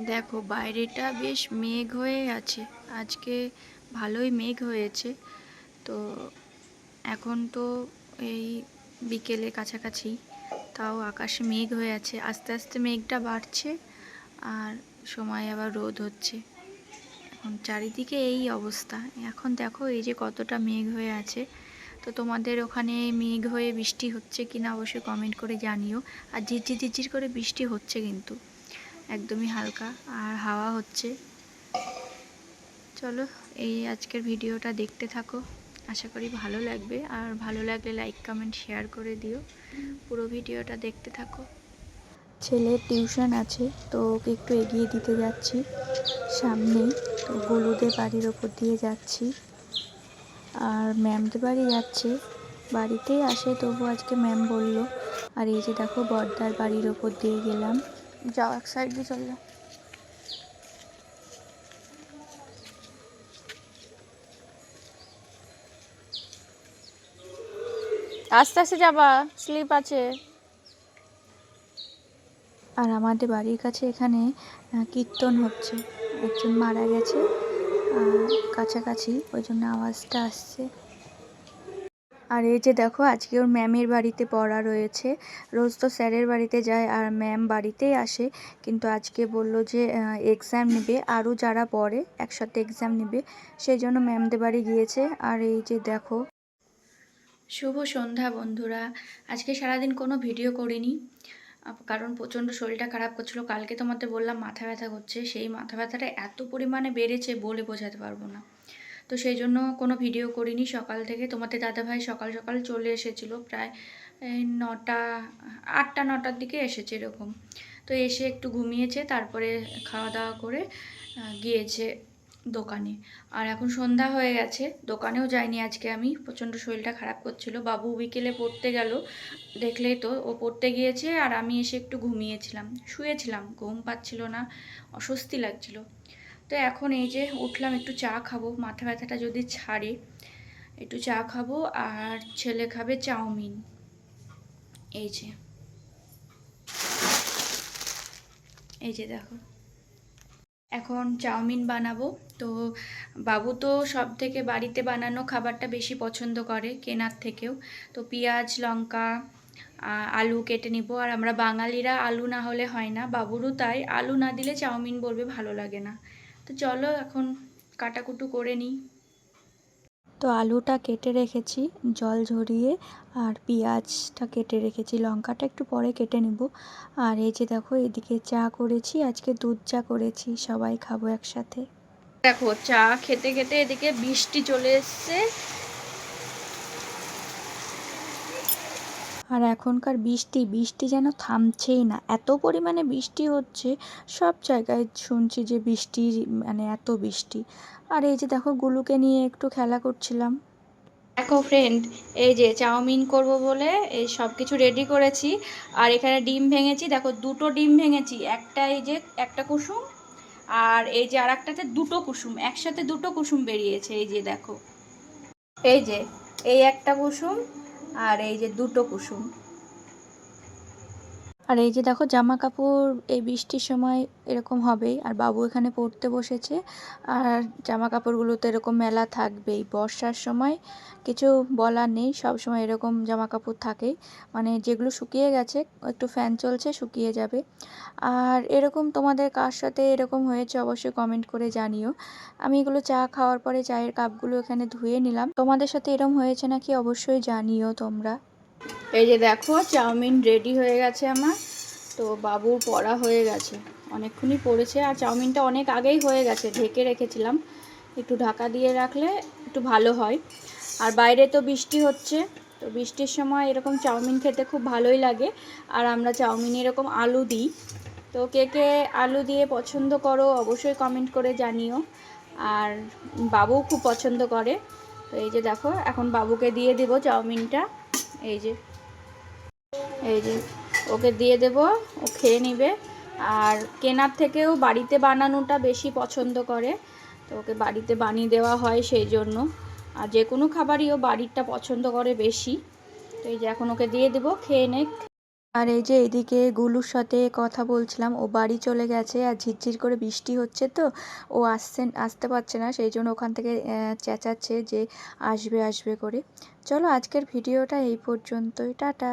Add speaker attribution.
Speaker 1: দেখো, বাইরেটা বেশ মেঘ হয়ে আছে। আজকে ভালোই মেঘ হয়েছে। তো এখন তো এই বিকেলে কাছাকাছি, তাও আকাশে মেঘ হয়ে আছে। আস্তে আস্তে মেঘটা বাড়ছে আর সময় আবার রোদ হচ্ছে। এখন চারিদিকে এই অবস্থা। এখন দেখো, এই যে কতটা মেঘ হয়ে আছে। তো তোমাদের ওখানে মেঘ হয়ে বৃষ্টি হচ্ছে কিনা অবশ্যই কমেন্ট করে জানিও। আর ঝিরঝির ঝিরঝির করে বৃষ্টি হচ্ছে কিন্তু। একদমই হালকা, আর হাওয়া হচ্ছে। চলো, এই আজকের ভিডিওটা দেখতে থাকো। আশা করি ভালো লাগবে, আর ভালো লাগলে লাইক কমেন্ট শেয়ার করে দিও। পুরো ভিডিওটা দেখতে থাকো। ছেলের টিউশন আছে, তো ওকে একটু এগিয়ে দিতে যাচ্ছি। সামনেই তো হলুদের বাড়ির ওপর দিয়ে যাচ্ছি। আর ম্যামদের বাড়ি যাচ্ছে। বাড়িতেই আসে, তবু আজকে ম্যাম বলল, আর এই যে দেখো, বর্দার বাড়ির ওপর দিয়ে গেলাম। যাও, এক সাইড দিয়ে চল যাও।
Speaker 2: আস্তে আস্তে যাবা স্লিপ আছে।
Speaker 1: আর আমাদের বাড়ির কাছে এখানে কীর্তন হচ্ছে। একজন মারা গেছে কাছাকাছি, ওই জন্য আওয়াজটা আসছে। আর এই যে দেখো, আজকে ওর ম্যামের বাড়িতে পড়া রয়েছে। রোজ তো স্যারের বাড়িতে যায় আর ম্যাম বাড়িতেই আসে। কিন্তু আজকে বলল যে এক্সাম নেবে। আরও যারা পড়ে, একসাথে এক্সাম নেবে। সেই জন্য ম্যামদের বাড়ি গিয়েছে। আর এই যে দেখো। শুভ সন্ধ্যা বন্ধুরা। আজকে সারাদিন কোনো ভিডিও করিনি। কারণ প্রচণ্ড শরীরটা খারাপ করছিল। কালকে তোমাদের বললাম মাথা ব্যথা করছে। সেই মাথা ব্যথাটা এত পরিমাণে বেড়েছে বলে বোঝাতে পারব না। তো সেই জন্য কোনো ভিডিও করিনি। সকাল থেকে তোমাদের দাদাভাই সকাল সকাল চলে এসেছিল, প্রায় নটা, আটটা, নটার দিকে এসেছে এরকম। তো এসে একটু ঘুমিয়েছে, তারপরে খাওয়া দাওয়া করে গিয়েছে দোকানে। আর এখন সন্ধ্যা হয়ে গেছে, দোকানেও যাইনি আজকে আমি। প্রচণ্ড শরীরটা খারাপ করছিল। বাবু বিকেলে পড়তে গেল দেখলেই তো, ও পড়তে গিয়েছে আর আমি এসে একটু ঘুমিয়েছিলাম। শুয়েছিলাম, ঘুম পাচ্ছিল না, অস্বস্তি লাগছিল। তো এখন এই যে উঠলাম একটু চা খাব, মাথা ব্যথাটা যদি ছাড়ে, একটু চা খাব আর ছেলে খাবে চাউমিন। এই যে। এই যে দেখো। এখন চাউমিন বানাবো। তো বাবু তো সব থেকে বাড়িতে বানানো খাবারটা বেশি পছন্দ করে, কেনার থেকেও। তো পেঁয়াজ, লঙ্কা আলু কেটে নিব। আর আমরা বাঙালিরা আলু না হলে হয় না, বাবুরও তাই। আলু না দিলে চাউমিন বলবে ভালো লাগে না। তো চলো এখন কাটাকুটু করে নিই। তো আলুটা কেটে রেখেছি জল ঝরিয়ে আর পেঁয়াজটা কেটে রেখেছি লঙ্কাটা একটু পরে কেটে নেব। আর এই যে দেখো এদিকে চা করেছি আজকে দুধ চা করেছি সবাই খাব একসাথে। দেখো চা খেতে খেতে এদিকে বৃষ্টি চলে এসছে আর এখনকার বৃষ্টি বৃষ্টি যেন থামছেই না। এত পরিমাণে বৃষ্টি হচ্ছে, সব জায়গায় শুনছি যে বৃষ্টি মানে এত বৃষ্টি। আর এই যে দেখো, গুলুকে নিয়ে একটু খেলা করছিলাম। দেখো ফ্রেন্ড এই যে চাউমিন করব বলে এই সব কিছু রেডি করেছি। আর এখানে ডিম ভেঙেছি, দেখো দুটো ডিম ভেঙেছি একটা এই যে একটা কুসুম, আর এই যে আর একটাতে দুটো কুসুম, একসাথে দুটো কুসুম বেরিয়েছে, এই যে দেখো। এই যে, এই একটা কুসুম আর এই যে দুটো কুসুম। আর এই যে দেখো জামা কাপড় এই বৃষ্টির সময় এরকম হবেই, আর বাবু এখানে পড়তে বসেছে, আর জামা কাপড়গুলো তো এরকম মেলা থাকবেই। বর্ষার সময় কিছু বলার নেই, সব সময় এরকম জামা কাপড় থাকেই। মানে যেগুলো শুকিয়ে গেছে, একটু ফ্যান চলছে, শুকিয়ে যাবে। আর এরকম তোমাদের কার সাথে এরকম হয়েছে অবশ্যই কমেন্ট করে জানিও। আমি এগুলো চা খাওয়ার পরে চায়ের কাপগুলো এখানে ধুয়ে নিলাম। তোমাদের সাথে এরকম হয়েছে নাকি অবশ্যই জানিও তোমরা। এই যে দেখো, চাউমিন রেডি হয়ে গেছে আমার। তো বাবুর পড়া হয়ে গেছে। অনেকক্ষণই পড়েছে, আর চাউমিনটা অনেক আগেই হয়ে গেছে, ঢেকে রেখেছিলাম। একটু ঢাকা দিয়ে রাখলে একটু ভালো হয়। আর বাইরে তো বৃষ্টি হচ্ছে, তো বৃষ্টির সময় এরকম চাউমিন খেতে খুব ভালোই লাগে। আর আমরা চাউমিনে এরকম আলু দিই। তো কে কে আলু দিয়ে পছন্দ করো, অবশ্যই কমেন্ট করে জানিও। আর বাবু খুব পছন্দ করে। তো এই যে দেখো, এখন বাবুকে দিয়ে দেবো চাউমিনটা। এই যে এই যে, ওকে দিয়ে দেব, ও খেয়ে নেবে। আর কেনার থেকেও বাড়িতে বানানোটা বেশি পছন্দ করে, তো ওকে বাড়িতে বানিয়ে দেওয়া হয় সেই জন্য। আর যে কোনো খাবারই ও বাড়িরটা পছন্দ করে বেশি। তো এই যে, এখন ওকে দিয়ে দেবো, খেয়ে নে আর এই যে এদিকে গুলুর সাথে কথা বলছিলাম, ও বাড়ি চলে গেছে আর ঝিরঝির করে বৃষ্টি হচ্ছে তো, ও আসছেন আসতে পারছে না, সেই জন্য ওখান থেকে চেঁচাচ্ছে যে আসবে আসবে করে। চলো আজকের ভিডিওটা এই পর্যন্তই, টাটা।